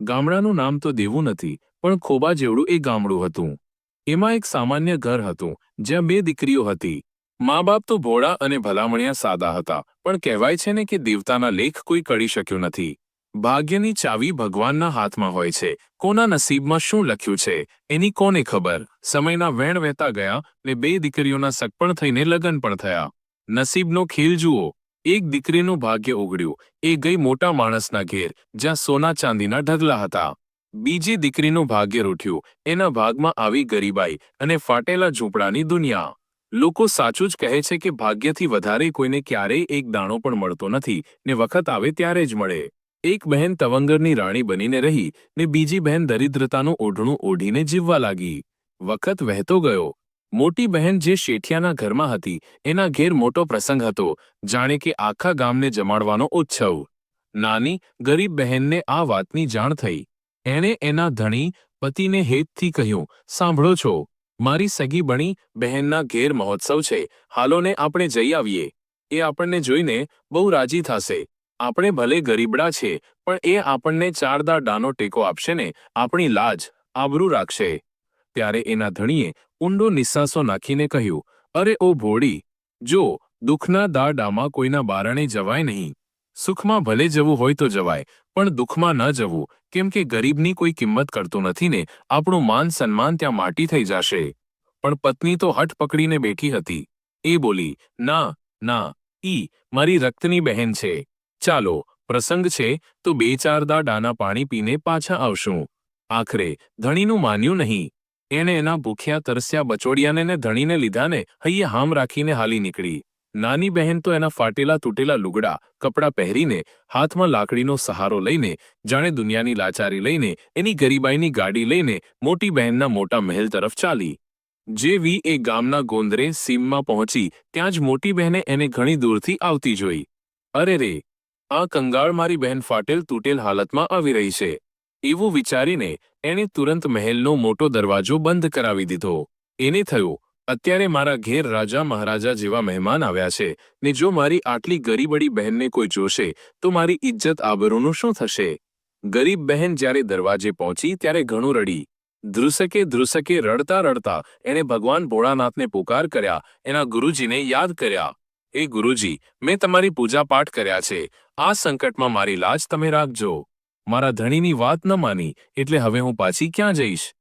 ગામડાનું નામ તો દેવું નથી, પણ ખોબા જેવડું એ ગામડું હતું. એમાં એક સામાન્ય ઘર હતું, જ્યાં બે દીકરીઓ હતી. મા બાપ તો ભોળા અને ભલામણિયા સાદા હતા, પણ કહેવાય છે ને કે દેવતાના લેખ કોઈ કરી શક્યું નથી. ભાગ્યની ચાવી ભગવાનના હાથમાં હોય છે, કોના નસીબમાં શું લખ્યું છે, એની કોને ખબર? સમયના વેણ વહેતા ગયા ને બે દીકરીઓના સગપણ થઈને લગ્ન પણ થયા. નસીબનો ખેલ જુઓ એક દીકરીનું ભાગ્ય ઉગડ્યું એ ગઈ મોટા માણસના ઘેર, જ્યાં સોના ચાંદીના ઢગલા હતા. બીજી દીકરીનું ભાગ્ય રૂઠ્યું. એના ભાગમાં આવી ગરીબાઈ અને ફાટેલા ઝૂંપડાની દુનિયા. લોકો સાચું જ કહે છે કે ભાગ્યથી વધારે કોઈને ક્યારેય એક દાણો પણ મળતો નથી, ને વખત આવે ત્યારે જ મળે. એક બહેન તવંગરની રાણી બનીને રહી, ને બીજી બહેન દરિદ્રતાનું ઓઢણું ઓઢીને જીવવા લાગી. વખત વહેતો ગયો. મોટી બહેન જે શેઠિયાના ઘરમાં હતી, એના ઘેર મોટો પ્રસંગ હતો, જાણે કે આખા ગામને જમાડવાનો ઉત્સવ. નાની, ગરીબ બહેનને આ વાતની જાણ થઈ. એણે એના ધણી, પતિને હેતથી કહ્યું, સાંભળો છો, મારી સગી બણી બહેનના ઘેર મહોત્સવ છે, હાલોને આપણે જઈ આવીએ. એ આપણને જોઈને બહુ રાજી થશે. આપણે ભલે ગરીબડા છે, પણ એ આપણને ચારદા ડાનો ટેકો આપશે ને, આપણી લાજ, આબરૂ રાખશે. ત્યારે એના ધણીએ ઊંડો નિસ્સાસો નાખીને કહ્યું, અરે ઓ ભોળી, જો દુઃખના દાડામાં કોઈના બારણે જવાય નહીં. સુખમાં ભલે જવું હોય તો જવાય, પણ દુઃખમાં ન જવું, કેમ કે ગરીબની કોઈ કિંમત કરતું નથી ને, આપણું માન સન્માન ત્યાં માટી થઈ જશે. પણ પત્ની તો હઠ પકડીને બેઠી હતી. એ બોલી, ના ના, ઈ મારી રક્તની બહેન છે. ચાલો, પ્રસંગ છે તો બે ચાર દાડાના પાણી પીને પાછા આવશું. આખરે ધણીનું માન્યું નહીં. એણે એના ભૂખ્યા, તરસ્યા બચોડિયાને ને ધણીને લીધાને હૈયે હામ રાખીને હાલી નીકળી. નાની બહેન તો એના ફાટેલા તૂટેલા લુગડા, કપડાં પહેરીને, હાથમાં લાકડીનો સહારો લઈને, જાણે દુનિયાની લાચારી લઈને, એની ગરીબાઈની ગાડી લઈને, મોટી બહેનના મોટા મહેલ તરફ ચાલી. જેવી એ ગામના ગોંદરે સીમમાં પહોંચી, ત્યાં જ મોટી બહેને એને ઘણી દૂરથી આવતી જોઈ. અરે રે, આ કંગાળ મારી બહેન ફાટેલ, તૂટેલ હાલતમાં આવી રહી છે. એવું વિચારીને એણે તુરંત મહેલનો મોટો દરવાજો બંધ કરાવી દીધો. એને થયું, અત્યારે મારા ઘેર રાજા મહારાજા જેવા મહેમાન આવ્યા છે, ને જો મારી આટલી ગરીબડી બહેનને કોઈ જોશે, તો મારી ઇજ્જત આબરૂનું શું થશે? ગરીબ બહેન જ્યારે દરવાજે પહોંચી ત્યારે ઘણું રડી. ધ્રુસકે ધ્રુસકે રડતા રડતા એણે ભગવાન ભોળાનાથને પુકાર કર્યા, એના ગુરુજીને યાદ કર્યા. એ ગુરુજી, મેં તમારી પૂજા પાઠ કર્યા છે. આ સંકટમાં મારી લાજ તમે રાખજો. મારા ધણીની વાત ન માની, એટલે હવે હું પાછી ક્યાં જઈશ?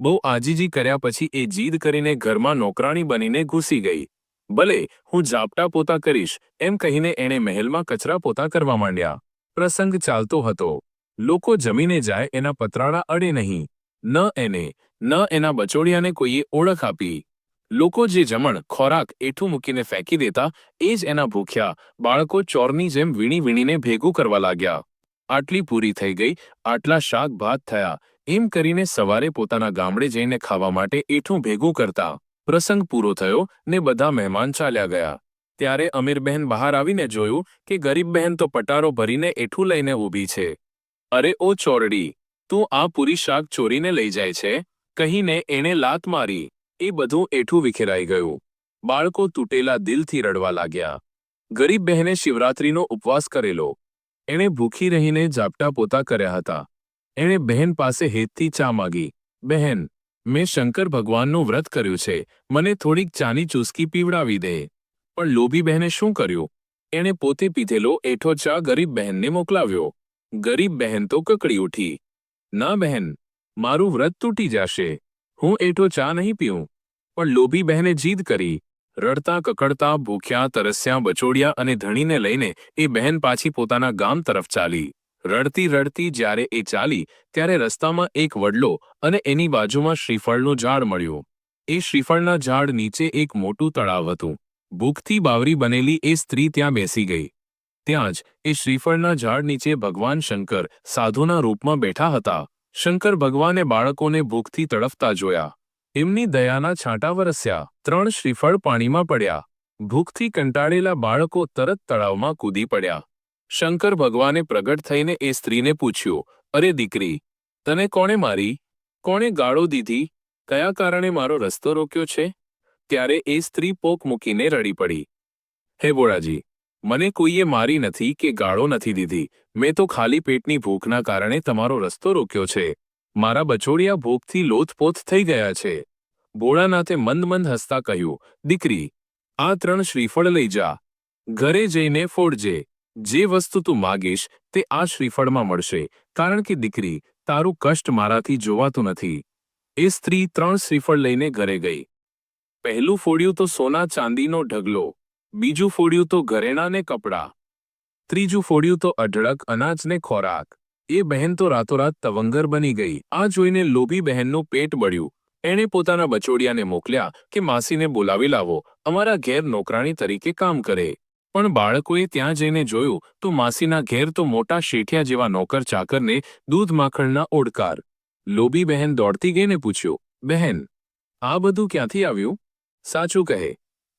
બહુ આજીજી કર્યા પછી એ જીદ કરીને ઘરમાં નોકરાણી બનીને ઘૂસી ગઈ. ભલે, હું ઝાપટા પોતા કરીશ, એમ કહીને એણે મહેલમાં કચરા પોતા કરવા માંડ્યા. પ્રસંગ ચાલતો હતો. લોકો જમીને જાય એના પતરાળા અડે નહીં. ન એને, ન એના બચોડિયાને કોઈએ ઓળખ આપી. લોકો જે જમણ, ખોરાક એઠું મૂકીને ફેંકી દેતા, એ જ એના ભૂખ્યા, બાળકો ચોરની જેમ વીણી વીણીને ભેગું કરવા લાગ્યા. આટલી પૂરી થઈ ગઈ, આટલા શાક ભાત થયા. એમ કરીને સવારે પોતાના ગામડે જઈને ખાવા માટે એઠું ભેગું કરતા. પ્રસંગ પૂરો થયો ને બધા મહેમાન ચાલ્યા ગયા. ત્યારે અમીરબહેન બહાર આવીને જોયું કે ગરીબ બહેન તો પટારો ભરીને એઠું લઈને ઊભી છે. અરે ઓ ચોરડી, તું આ પૂરી શાક ચોરીને લઈ જાય છે? કહીને એણે લાત મારી. એ બધું એઠું વિખેરાઈ ગયું. બાળકો તૂટેલા દિલથી રડવા લાગ્યા. ગરીબ બહેને શિવરાત્રીનો ઉપવાસ કરેલો. એણે ભૂખી રહીને ઝાપટા પોતા કર્યા હતા. એણે બહેન પાસે હેતથી ચા માગી, બહેન, મેં શંકર ભગવાનનું વ્રત કર્યું છે, મને થોડીક ચાની ચૂસકી પીવડાવી દે. પણ લોભી બહેને શું કર્યું? એણે પોતે પીધેલો એઠો ચા ગરીબ બહેનને મોકલાવ્યો. ગરીબ બહેન તો કકડી ઉઠી, ના બહેન, મારું વ્રત તૂટી જશે, હું એઠો ચા નહીં પીઉં. પણ લોભી બહેને જીદ કરી રડતા, કકડતા, ભૂખ્યા, તરસ્યા, બચોડિયા અને ધણીને લઈને એ બહેન પાછી પોતાના ગામ તરફ ચાલી. રડતી રડતી જ્યારે એ ચાલી, ત્યારે રસ્તામાં એક વડલો અને એની બાજુમાં શ્રીફળનું ઝાડ મળ્યું. એ શ્રીફળના ઝાડ નીચે એક મોટું તળાવ હતું. ભૂખથી બાવરી બનેલી એ સ્ત્રી ત્યાં બેસી ગઈ. ત્યાં જ એ શ્રીફળના ઝાડ નીચે ભગવાન શંકર સાધુના રૂપમાં બેઠા હતા. શંકર ભગવાને બાળકોને ભૂખથી તડફતા જોયા. એમની દયાના છાંટા વરસ્યા, ત્રણ શ્રીફળ પાણીમાં પડ્યા. ભૂખથી કંટાળેલા બાળકો તરત તળાવમાં કૂદી પડ્યા. શંકર ભગવાને પ્રગટ થઈને એ સ્ત્રીને પૂછ્યું, અરે દીકરી, તને કોણે મારી? કોણે ગાળો દીધી? કયા કારણે મારો રસ્તો રોક્યો છે? ત્યારે એ સ્ત્રી પોક મૂકીને રડી પડી. હે બોળાજી મને કોઈએ મારી નથી કે ગાળો નથી દીધી. મેં તો ખાલી પેટની ભૂખના કારણે તમારો રસ્તો રોક્યો છે. મારા બચોડિયા ભૂખથી લોથપોથ થઈ ગયા છે. ભોળાનાથે મંદ મંદ હસતા કહ્યું, દીકરી, આ ત્રણ શ્રીફળ લઈ જા. ઘરે જઈને ફોડજે. જે વસ્તુ તું માગીશ, તે આ શ્રીફળમાં મળશે. કારણ કે, દીકરી, તારું કષ્ટ મારાથી જોવાતું નથી. એ સ્ત્રી ત્રણ શ્રીફળ લઈને ઘરે ગઈ. પહેલું ફોડ્યું તો સોના ચાંદીનો ઢગલો. બીજું ફોડ્યું તો ઘરેણાને કપડાં. ત્રીજું ફોડ્યું તો અઢળક અનાજને ખોરાક. એ બહેન તો રાતોરાત તવંગર બની ગઈ. આ જોઈને લોભી બહેનનું પેટ બળ્યું. એણે પોતાના બચોડિયાને મોકલ્યા કે, માસીને બોલાવી લાવો. અમારા ઘેર નોકરાણી તરીકે કામ કરે. પણ બાળકોએ ત્યાં જઈને જોયું, તો માસીના ઘેર તો મોટા શેઠિયા જેવા નોકર ચાકરને દૂધ માખણના ઓડકાર. લોભી બહેન દોડતી ગઈને પૂછ્યું, બહેન, આ બધું ક્યાંથી આવ્યું? સાચું કહે.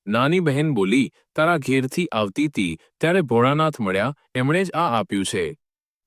નાની બહેન બોલી, તારા ઘેરથી આવતી હતી ત્યારે ભોળાનાથ મળ્યા. એમણે જ આ આપ્યું છે.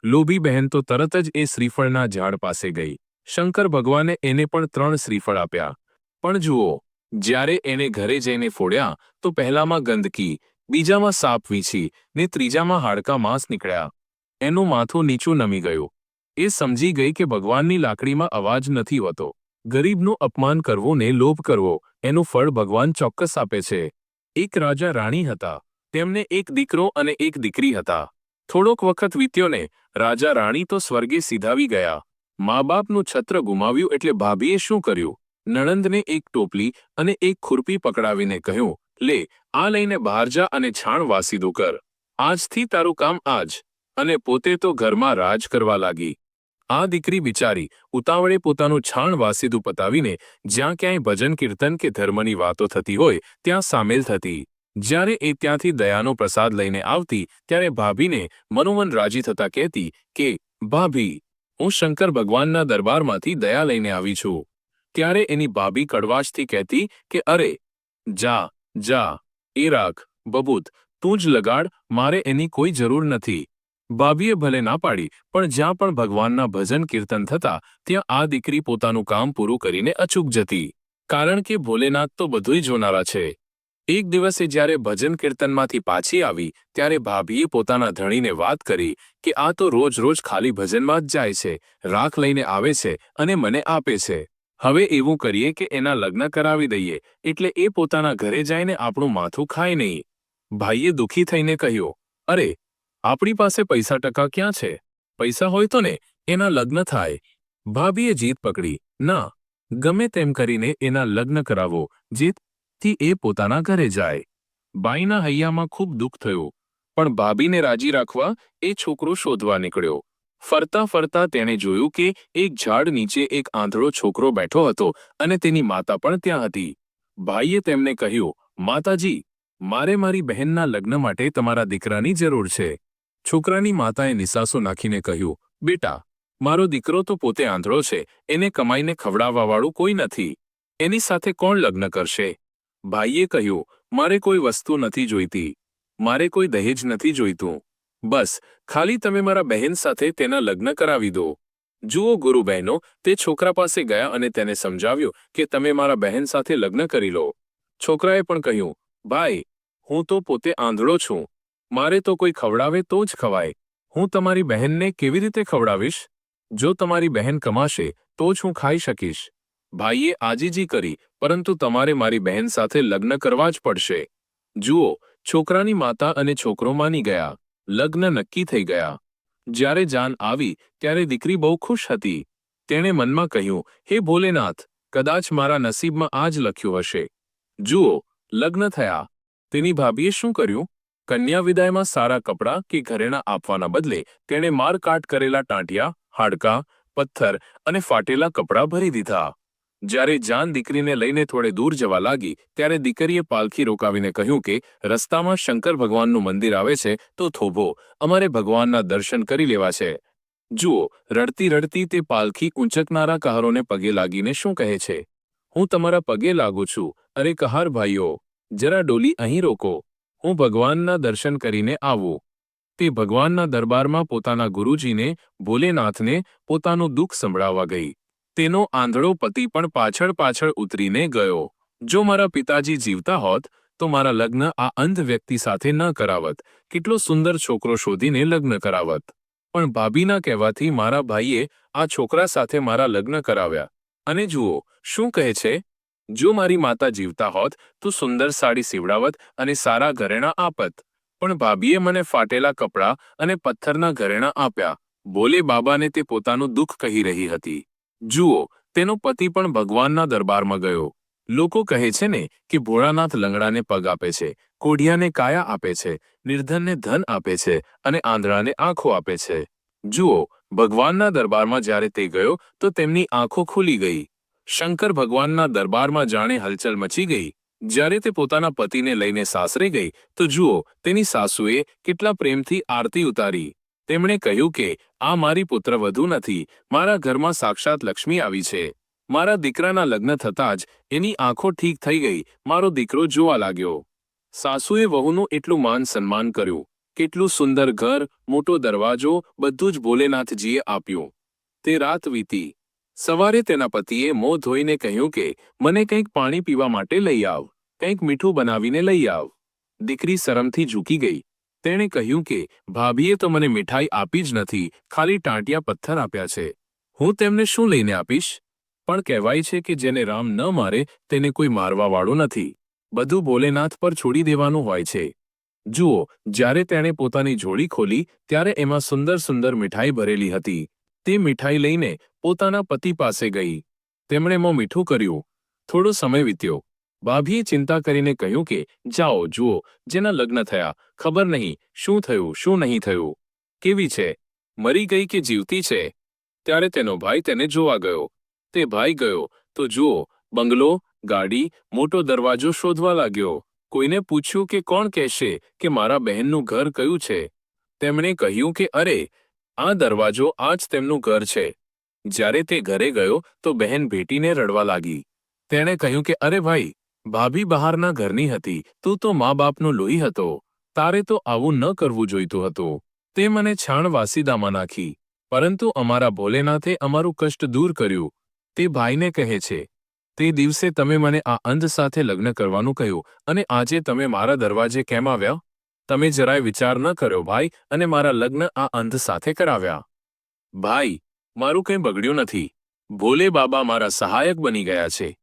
લોભી બહેન તો તરત જ એ શ્રીફળના ઝાડ પાસે ગઈ. શંકર ભગવાને એને પણ ત્રણ શ્રીફળ આપ્યા. પણ જુઓ, જ્યારે એને ઘરે જઈને ફોડ્યા, તો પહેલામાં ગંદકી, બીજામાં સાપ વીંછી, ને ત્રીજામાં હાડકા માંસ નીકળ્યા. એનું માથું નીચું નમી ગયું. એ સમજી ગઈ કે ભગવાનની લાકડીમાં અવાજ નથી હોતો. ગરીબનું અપમાન કરવું ને લોભ કરવો, એનું ફળ ભગવાન ચોક્કસ આપે છે. એક રાજા રાણી હતા. તેમને એક દીકરો અને એક દીકરી હતા. થોડોક વખત વીત્યો ને રાજા રાણી તો સ્વર્ગે સીધાવી ગયા. મા બાપનું છત્ર ગુમાવ્યું એટલે ભાભીએ શું કર્યું? નણંદને એક ટોપલી અને એક ખુરપી પકડાવીને કહ્યું, લે, આ લઈને બહાર જા અને છાણ વાસીદું કર. આજથી તારું કામ આજ. અને પોતે તો ઘરમાં રાજ કરવા લાગી. આ દીકરી બિચારી ઉતાવળે પોતાનું છાણ વાસીદું પતાવીને જ્યાં ક્યાંય ભજન કીર્તન કે ધર્મની વાતો થતી હોય, ત્યાં સામેલ થતી. જ્યારે એ ત્યાંથી દયાનો પ્રસાદ લઈને આવતી, ત્યારે ભાભીને મનોમન રાજી થતા કહેતી કે, ભાભી, હું શંકર ભગવાનના દરબારમાંથી દયા લઈને આવી છું. ત્યારે એની ભાભી કડવાશથી કહેતી કે, અરે, જા જા, એ રાખ, બબૂત, તું જ લગાડ, મારે એની કોઈ જરૂર નથી. ભાભીએ ભલે ના પાડી, પણ જ્યાં પણ ભગવાનના ભજન કીર્તન થતા, ત્યાં આ દીકરી પોતાનું કામ પૂરું કરીને અચૂક જતી. કારણ કે ભોલેનાથ તો બધુંય જોનારા છે. એક દિવસે જ્યારે ભજન કીર્તનમાંથી પાછી આવી, ત્યારે ભાભીએ પોતાના ધણીને વાત કરી કે, આ તો રોજ રોજ ખાલી ભજનમાં જ જાય છે, રાખ લઈને આવે છે અને મને આપે છે. હવે એવું કરીએ કે એના લગ્ન કરાવી દઈએ, એટલે એ પોતાના ઘરે જઈને આપણું માથું ખાય નહીં. ભાઈએ દુઃખી થઈને કહ્યું, અરે, આપણી પાસે પૈસા ટકા ક્યાં છે? પૈસા હોય તો ને, એના લગ્ન થાય. ભાભીએ જીત પકડી, ના, ગમે તેમ કરીને એના લગ્ન કરાવો જેથી એ પોતાના ઘરે જાય. બાઈના હૈયામાં ખૂબ દુઃખ થયું, પણ ભાભીને રાજી રાખવા એ છોકરો શોધવા નીકળ્યો. ફરતા ફરતા તેણે જોયું કે એક ઝાડ નીચે એક આંધળો છોકરો બેઠો હતો અને તેની માતા પણ ત્યાં હતી. ભાઈએ તેમને કહ્યું, માતાજી, મારે મારી બહેનના લગ્ન માટે તમારા દીકરાની જરૂર છે. છોકરાની માતાએ નિસાસો નાખીને કહ્યું, બેટા, મારો દીકરો તો પોતે આંધળો છે, એને કમાઈને ખવડાવવાવાળું કોઈ નથી. એની સાથે કોણ લગ્ન કરશે? ભાઈએ કહ્યું, મારે કોઈ વસ્તુ નથી જોઈતી. મારે કોઈ દહેજ નથી જોઈતું. બસ, ખાલી તમે મારા બહેન સાથે તેના લગ્ન કરાવી દો. જુઓ ગુરુ બહેનો, તે છોકરા પાસે ગયા અને તેને સમજાવ્યું કે તમે મારા બહેન સાથે લગ્ન કરી લો. છોકરાએ પણ કહ્યું, ભાઈ, હું તો પોતે આંધળો છું. મારે તો કોઈ ખવડાવે તો જ ખવાય. હું તમારી બહેનને કેવી રીતે ખવડાવીશ? જો તમારી બહેન કમાશે, તો જ હું ખાઈ શકીશ. ભાઈએ આજીજી કરી, પરંતુ તમારે મારી બહેન સાથે લગ્ન કરવા જ પડશે. જુઓ, છોકરાની માતા અને છોકરો માની ગયા, લગ્ન નક્કી થઈ ગયા. જ્યારે જાન આવી, ત્યારે દીકરી બહુ ખુશ હતી. તેણે મનમાં કહ્યું, હે ભોલેનાથ, કદાચ મારા નસીબમાં આ જ લખ્યું હશે. જુઓ, લગ્ન થયા. તેની ભાભીએ શું કર્યું? કન્યા વિદાયમાં સારા કપડાં કે ઘરેણાં આપવાના બદલે તેણે મારકાટ કરેલા ટાંટિયા, હાડકાં, પથ્થર અને ફાટેલા કપડાં ભરી દીધા. જ્યારે જાન દીકરીને લઈને થોડે દૂર જવા લાગી, ત્યારે દીકરીએ પાલખી રોકાવીને કહ્યું કે, રસ્તામાં શંકર ભગવાનનું મંદિર આવે છે, તો થોભો, અમારે ભગવાનના દર્શન કરી લેવા છે. જુઓ, રડતી રડતી તે પાલખી ઊંચકનારા કહારોને પગે લાગીને શું કહે છે? હું તમારા પગે લાગુ છું. અરે કહાર ભાઈઓ, જરા ડોલી અહીં રોકો. હું ભગવાનના દર્શન કરીને આવું. તે ભગવાનના દરબારમાં પોતાના ગુરુજીને, ભોલેનાથને પોતાનું દુઃખ સંભળાવવા ગઈ. તેનો આંધળો પતિ પણ પાછળ પાછળ ઉતરીને ગયો. જો મારા પિતાજી જીવતા હોત, તો મારા લગ્ન આ અંધ વ્યક્તિ સાથે ન કરાવત. કેટલો સુંદર છોકરો શોધીને લગ્ન કરાવત. પણ ભાભીના કહેવાથી મારા ભાઈએ આ છોકરા સાથે મારા લગ્ન કરાવ્યા. અને જુઓ, શું કહે છે? જો મારી માતા જીવતા હોત, તો સુંદર સાડી સીવડાવત અને સારા ઘરેણાં આપત. પણ ભાભીએ મને ફાટેલા કપડાં અને પથ્થરના ઘરેણાં આપ્યા. બોલે બાબાને તે પોતાનું દુઃખ કહી રહી હતી. જુઓ, તેનો પતિ પણ ભગવાનના દરબારમાં ગયો. લોકો કહે છે ને કે ભોળાનાથ લંગડાને પગ આપે છે, કોઢિયાને કાયા આપે છે, નિર્ધનને ધન આપે છે અને આંધળાને આંખો આપે છે. જુઓ, ભગવાનના દરબારમાં જ્યારે તે ગયો, તો તેમની આંખો ખુલી ગઈ. શંકર ભગવાનના દરબારમાં જાણે હલચલ મચી ગઈ. જ્યારે તે પોતાના પતિને લઈને સાસરે ગઈ, તો જુઓ, તેની સાસુએ કેટલા પ્રેમથી આરતી ઉતારી. તેમણે કહ્યું કે, આ મારી પુત્રવધુ નથી. મારા ઘરમાં સાક્ષાત લક્ષ્મી આવી છે. મારા દીકરાના લગ્ન થતાં જ એની આંખો ઠીક થઈ ગઈ. મારો દીકરો જોવા લાગ્યો. સાસુએ વહુનું એટલું માન સન્માન કર્યું. કેટલું સુંદર ઘર, મોટો દરવાજો, બધું જ ભોલેનાથજીએ આપ્યું. તે રાત વીતી. સવારે તેના પતિએ મોં ધોઈને કહ્યું કે, મને કંઈક પાણી પીવા માટે લઈ આવ. કંઈક મીઠું બનાવીને લઈ આવ. દીકરી શરમથી ઝૂકી ગઈ. તેણે કહ્યું કે, ભાભીએ તો મને મીઠાઈ આપી જ નથી, ખાલી ટાંટિયા પથ્થર આપ્યા છે. હું તેમને શું લઈને આપીશ? પણ કહેવાય છે કે જેને રામ ન મારે, તેને કોઈ મારવાવાળો નથી. બધું ભોલેનાથ પર છોડી દેવાનું હોય છે. જુઓ, જ્યારે તેણે પોતાની જોડી ખોલી, ત્યારે એમાં સુંદર સુંદર મીઠાઈ ભરેલી હતી. તે મીઠાઈ લઈને પોતાના પતિ પાસે ગઈ. તેમણે મોં મીઠું કર્યું. થોડો સમય વીત્યો. ભાભીએ ચિંતા કરીને કહ્યું કે, જાઓ, જુઓ, જેના લગ્ન થયા, ખબર નહીં શું થયું, શું નહીં થયું, કેવી છે, મરી ગઈ કે જીવતી છે? ત્યારે તેનો ભાઈ તેને જોવા ગયો. તે ભાઈ ગયો તો જુઓ, બંગલો, ગાડી, મોટો દરવાજો શોધવા લાગ્યો. કોઈને પૂછ્યું કે કોણ કહેશે કે મારા બહેનનું ઘર કયું છે? તેમણે કહ્યું કે, અરે, આ દરવાજો આ જ તેમનું ઘર છે. જ્યારે તે ઘરે ગયો તો બહેન ભેટીને રડવા લાગી. તેણે કહ્યું કે, અરે ભાઈ ભાભી બહારના ઘરની હતી, તું તો મા બાપનો લોહી હતો. તારે તો આવું ન કરવું જોઈતું હતું. તે મને છાણ વાસીદામાં નાખી. પરંતુ અમારા ભોલેનાથે અમારું કષ્ટ દૂર કર્યું. તે ભાઈને કહે છે, તે દિવસે તમે મને આ અંધ સાથે લગ્ન કરવાનું કહ્યું, અને આજે તમે મારા દરવાજે કેમ આવ્યા? તમે જરાય વિચાર ન કર્યો, ભાઈ, અને મારા લગ્ન આ અંધ સાથે કરાવ્યા. ભાઈ, મારું કંઈ બગડ્યું નથી. ભોલે બાબા મારા સહાયક બની ગયા છે.